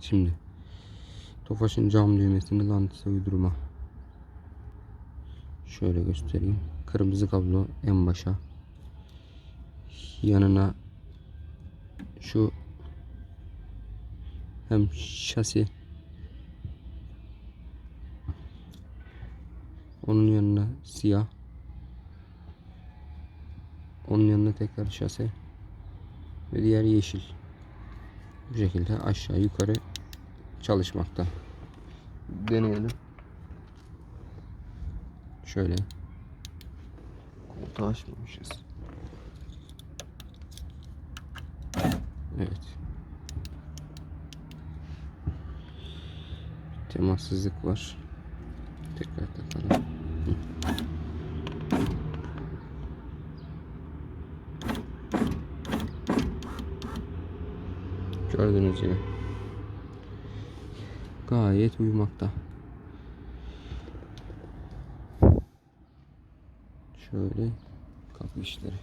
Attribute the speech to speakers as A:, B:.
A: Şimdi Tofaş'ın cam düğmesini lantise uydurma. Şöyle göstereyim. Kırmızı kablo en başa. Yanına şu hem şasi onun yanına siyah onun yanına tekrar şase ve diğer yeşil bu şekilde aşağı yukarı çalışmakta. Deneyelim. Şöyle. Koltuğu açmamışız. Evet. Temassızlık var. Tekrar takalım Gördüğünüz gibi. Gayet uyumakta. Şöyle kapı işleri.